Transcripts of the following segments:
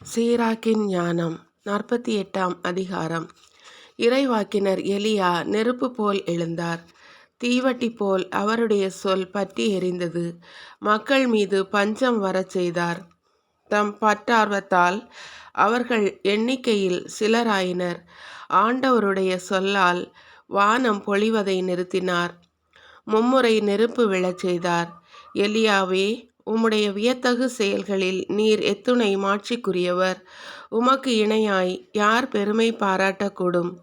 சீராக்கின் ஞானம் நாற்பத்தி எட்டாம் அதிகாரம். இறைவாக்கினர் எலியா நெருப்பு போல் எழுந்தார். தீவட்டி போல் அவருடைய சொல் பற்றி எரிந்தது. மக்கள் மீது பஞ்சம் வரச் செய்தார். தம் பற்றார்வத்தால் அவர்கள் எண்ணிக்கையில் சிலராயினர். ஆண்டவருடைய சொல்லால் வானம் பொழிவதை நிறுத்தினார். மும்முறை நெருப்பு விழச் செய்தார். எலியாவே உம்முடைய வியத்தகு செயல்களில் நீர் எத்துணை மாட்சிக்குரியவர். உமக்கு இணையாய் யார் பெருமை பாராட்டக்கூடும்?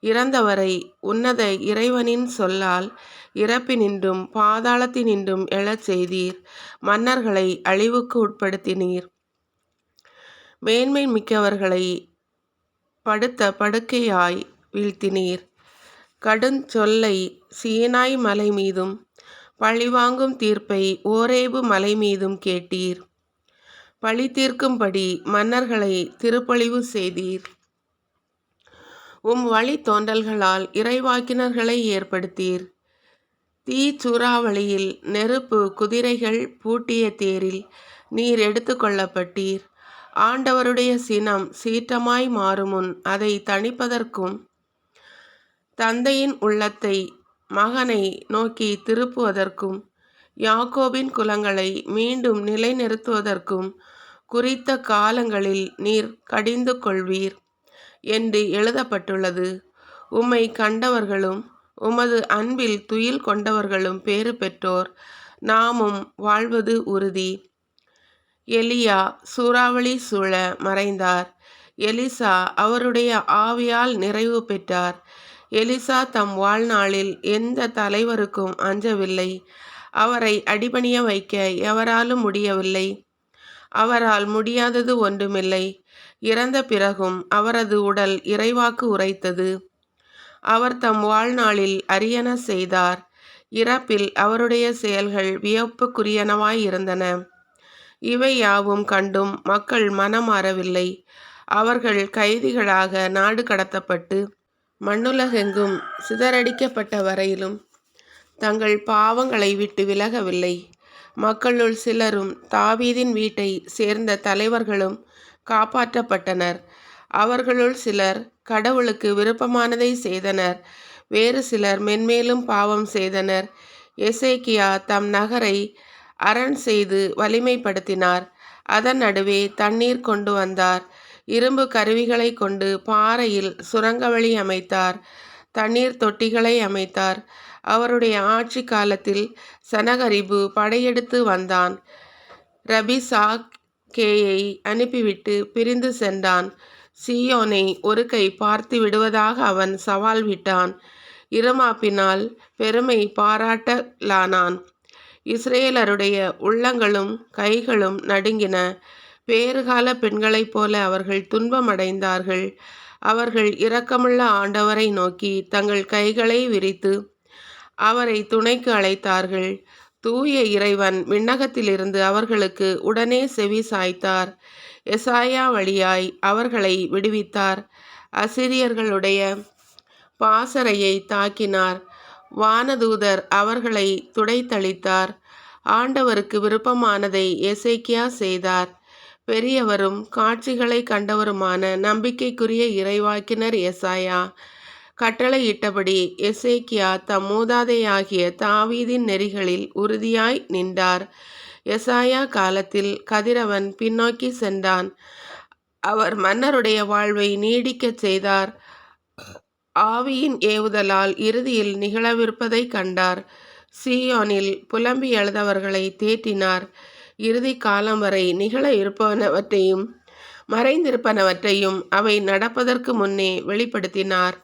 இறந்தவரை உன்னத இறைவனின் சொல்லால் இறப்பினின்றும் பாதாளத்தினின்றும் எழச் செய்தீர். மன்னர்களை அழிவுக்கு உட்படுத்தினீர். மேன்மை மிக்கவர்களை படுத்த படுக்கையாய் வீழ்த்தினீர். கடுஞ்சொல்லை சீனாய் மலை மீதும் பழிவாங்கும் தீர்ப்பை ஓரேபு மலை மீதும் கேட்டீர். பழி தீர்க்கும்படி மன்னர்களை திருப்பழிவு செய்தீர். உம் வழி தோன்றல்களால் இறைவாக்கினர்களை ஏற்படுத்தீர். தீ சூறாவளியில் நெருப்பு குதிரைகள் பூட்டிய தேரில் நீர் எடுத்துக்கொள்ளப்பட்டீர் ஆண்டவருடைய சினம் சீற்றமாய் மாறுமுன் அதை தணிப்பதற்கும் தந்தையின் உள்ளத்தை மகனை நோக்கி திருப்புவதற்கும் யாக்கோபின் குலங்களை மீண்டும் நிலைநிறுத்துவதற்கும் குறித்த காலங்களில் நீர் கடிந்து கொள்வீர் என்று எழுதப்பட்டுள்ளது. உம்மை கண்டவர்களும் உமது அன்பில் துயில் கொண்டவர்களும் பேறு பெற்றோர். நாமும் வாழ்வது உறுதி. எலியா சூறாவளி சூழ மறைந்தார். எலிசா அவருடைய ஆவியால் நிறைவு பெற்றார். எலிசா தம் வாழ்நாளில் எந்த தலைவருக்கும் அஞ்சவில்லை. அவரை அடிபணிய வைக்க எவராலும் முடியவில்லை. அவரால் முடியாதது ஒன்றுமில்லை. இறந்த பிறகும் அவரது உடல் இறைவாக்கு உரைத்தது. அவர் தம் வாழ்நாளில் அரியன செய்தார். இறப்பில் அவருடைய செயல்கள் வியப்புக்குரியனவாயிருந்தன இவை யாவும் கண்டும் மக்கள் மனமாறவில்லை. அவர்கள் கைதிகளாக நாடு கடத்தப்பட்டு மண்ணுலகெங்கும் சிதறடிக்கப்பட்ட வரையிலும் தங்கள் பாவங்களை விட்டு விலகவில்லை. மக்களுள் சிலரும் தாவீதின் வீட்டை சேர்ந்த தலைவர்களும் காப்பாற்றப்பட்டனர். அவர்களுள் சிலர் கடவுளுக்கு விருப்பமானதை செய்தனர். வேறு சிலர் மென்மேலும் பாவம் செய்தனர். எசேக்கியா தம் நகரை அரண் செய்து வலிமைப்படுத்தினார். அதன் நடுவே தண்ணீர் கொண்டு வந்தார். இரும்பு கருவிகளை கொண்டு பாறையில் சுரங்கவழி அமைத்தார். தண்ணீர் தொட்டிகளை அமைத்தார். அவருடைய ஆட்சி காலத்தில் சனகரிபு படையெடுத்து வந்தான். ரபிசா கேயை அனுப்பிவிட்டு பிரிந்து சென்றான். சியோனை ஒரு கை பார்த்து விடுவதாக அவன் சவால் விட்டான். இருமாப்பினால் பெருமை பாராட்டலானான். இஸ்ரேலருடைய உள்ளங்களும் கைகளும் நடுங்கின. வேறுகால பெண்களைப் போல அவர்கள் துன்பமடைந்தார்கள். அவர்கள் இரக்கமுள்ள ஆண்டவரை நோக்கி தங்கள் கைகளை விரித்து அவரை துணைக்கு அழைத்தார்கள். தூய இறைவன் விண்ணகத்திலிருந்து அவர்களுக்கு உடனே செவி சாய்த்தார். எசாயா வழியாய் அவர்களை விடுவித்தார். அசிரியர்களுடைய பாசறையை தாக்கினார். வானதூதர் அவர்களை துடைத்தளித்தார். ஆண்டவருக்கு விருப்பமானதை எசைக்கியா செய்தார். பெரியவரும் காட்சிகளை கண்டவருமான நம்பிக்கைக்குரிய இறைவாக்கினர் எசாயா. கட்டளையிட்டபடி எசேக்கியா தம் மூதாதையாகிய தாவீதின் நெறிகளில் உறுதியாய் நின்றார். எசாயா காலத்தில் கதிரவன் பின்னோக்கி சென்றான். அவர் மன்னருடைய வாழ்வை நீடிக்கச் செய்தார். ஆவியின் ஏவுதலால் இறுதியில் நிகழவிருப்பதை கண்டார். சியோனில் புலம்பி எழுதவர்களை தேற்றினார். இறுதி காலம் வரை நிகழ இருப்பனவற்றையும் மறைந்திருப்பனவற்றையும் அவை நடப்பதற்கு முன்னே வெளிப்படுத்தினார்.